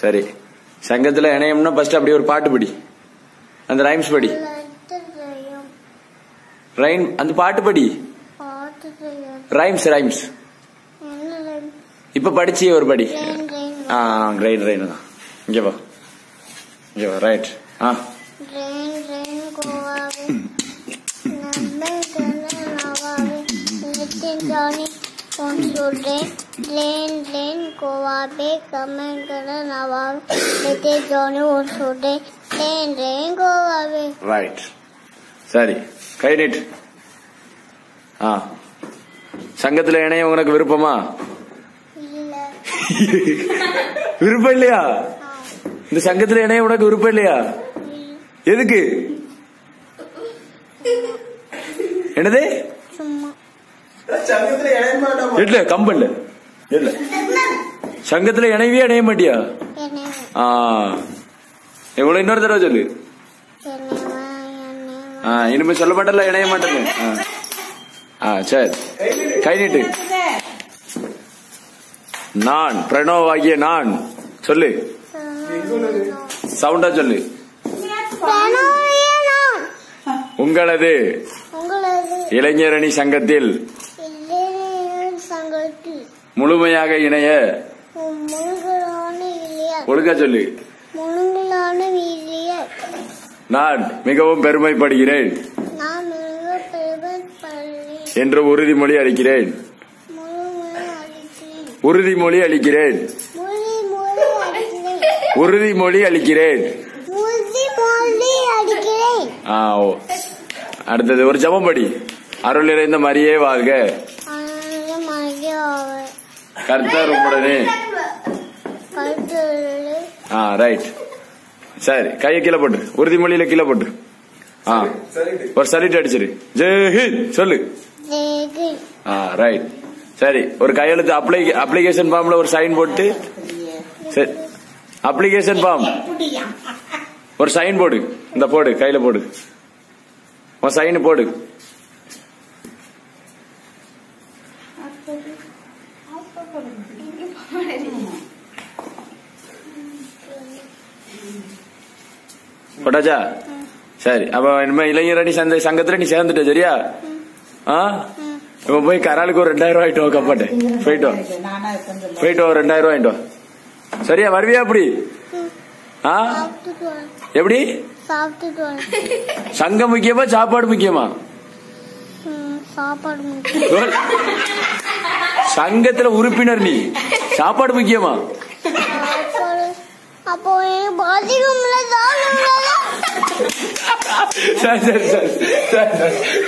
சரி. சங்கத்துல இணையம்னா ஃபர்ஸ்ட் அப்படி ஒரு பாட்டு படி. அந்த ரைம்ஸ் படி. ரைம் அந்த பாட்டு படி. ரைம்ஸ் ரைம்ஸ் இப்ப படிச்சு ஒரு படி. லைன் ஆ கிரைன் ரைட் தான். இங்க வா. இங்க வா ரைட் ஆ. Johnny. ரைட் சரி கை நீட்டு ஆ. சங்கத்துல இணைய உனக்கு விருப்பமா? விருப்பம் இல்லையா? இந்த சங்கத்துல இணைய உனக்கு விருப்பம் இல்லையா? எதுக்கு? என்னது சும்மா சங்கத்துல இணைய மாட்டோம் இல்ல கம்பல்ல. இல்ல. சங்கத்துல இணைவே இணைய மாட்டியா? ஆ. எவ்வளவு இன்னொரு தடவை சொல்லு. ஆ இனிமே சொல்ல மாட்டல இணைய மாட்டேன்னு ஆ. சரி. கை நீட்டு. நான் பிரணவ் ஆகிய நான். சொல்லு. சவுண்டா சொல்லு. உங்களது உங்களது இளைஞரணி சங்கத்தில் இளைஞர் சங்கத்தில் முழுமையாக இணைய ஒழுங்கா சொல்லு. நான் மிகவும் பெருமைப்படுகிறேன். என்று உறுதிமொழி அளிக்கிறேன். உறுதிமொழி அளிக்கிறேன். உறுதிமொழி அளிக்கிறேன். அடுத்தது ஒரு ஜபம் படி அருள் நிறைந்த மரியே வாழ்க. கர்த்தர் கருத்து ஆ ரைட் சரி கையை கீழே போட்டு. உறுதிமொழியில கீழே போட்டு. ஆ ஒரு சலிட்டு அடிச்சிரு. ஜெய் சொல்லு. ஆ ரைட் சரி ஒரு கையெழுத்து அப்ளை அப்ளிகேஷன் ஃபார்ம்ல ஒரு சைன் போட்டு. சரி அப்ளிகேஷன் ஃபார்ம் ஒரு சைன் போடு. இந்த போடு கையில போடு. உன் சைன் போடு. போட்டாச்சா? சரி அப்ப இனிமே இளைஞரணி சந்தை சங்கத்துல நீ சேர்ந்துட்ட சரியா? ஆ? இப்ப போய் கராலுக்கு ஒரு ரெண்டாயிரம் ரூபாய் ஆயிட்டு கப்பாட்டு. போயிட்டு போயிட்டு ஒரு ரெண்டாயிரம் ரூபாய் வா. சரியா வருவியா அப்படி? ஆ? எப்படி? சங்கம் முக்கியமா சாப்பாடு முக்கியமா? சாப்பாடு முக்கியம். சங்கத்துல உறுப்பினர் நீ. சாப்பாடு முக்கியமா? அப்போ சரி சரி சரி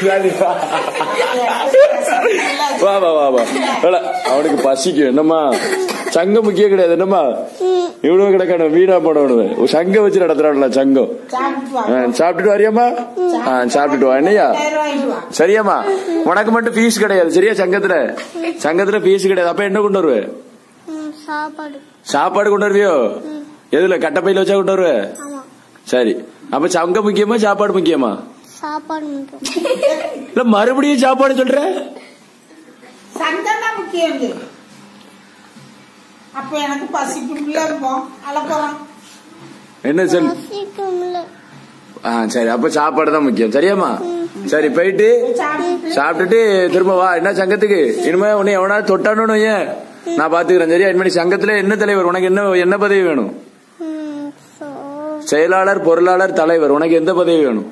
சரி, வா. வா வா வா. அவனுக்கு பசிக்கும். என்னம்மா? சங்கம் முக்கியம் கிடையாது. என்னம்மா? இவ்வளவு கிடக்கணும் வீணா போடணும் சங்கம் வச்சு நடத்துறான்ல சங்கம். சாப்பிட்டுட்டு வரியாம்மா? ஆ, சாப்பிட்டுட்டு வா. என்னையா சரியாம்மா. உனக்கு மட்டும் ஃபீஸ் கிடையாது. சரியா சங்கத்துல? சங்கத்துல ஃபீஸ் கிடையாது. அப்ப என்ன கொண்டு வருவே? சாப்பாடு. சாப்பாடு கொண்டு வருவியோ? எதுல? கட்டப்பையில வச்சா கொண்டு வருவே? சரி. அப்ப சங்கம் முக்கியமா சாப்பாடு முக்கியமா? இல்ல மறுபடியும் சாப்பாடு சொல்ற? சங்கம் முக்கியம். அப்ப எனக்கு பசிக்கும்ல இருப்போம். என்ன சொல்? ஆ சரி அப்ப சாப்பாடு தான் முக்கியம். சரியாம்மா? சரி போயிட்டு சாப்பிட்டு சாப்பிட்டுட்டு திரும்ப வா. என்ன சங்கத்துக்கு? இனிமே உன்னை எவனாவது தொட்டானு ஏன் நான் பாத்துக்கிறேன் சரியா? இனிமே சங்கத்துல என்ன தலைவர்? உனக்கு என்ன என்ன பதவி வேணும்? செயலாளர் பொருளாளர் தலைவர் உனக்கு எந்த பதவி வேணும்?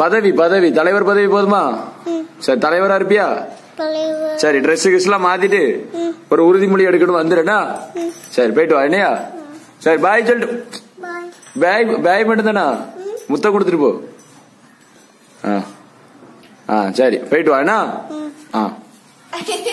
பதவி பதவி. தலைவர் பதவி போதுமா? சரி தலைவரா இருப்பியா? சரி ட்ரெஸ் கிஸ் எல்லாம் மாத்திட்டு. ஒரு உறுதிமொழி எடுக்கணும் வந்துடுறேனா சரி போயிட்டு வா என்னையா? சரி பாய் சொல்லிட்டு பாய் பாய் பாய் மட்டும் தானா முத்த கொடுத்துட்டு போ. ஆ. ஆ சரி போயிட்டு வா என்ன? ஆ.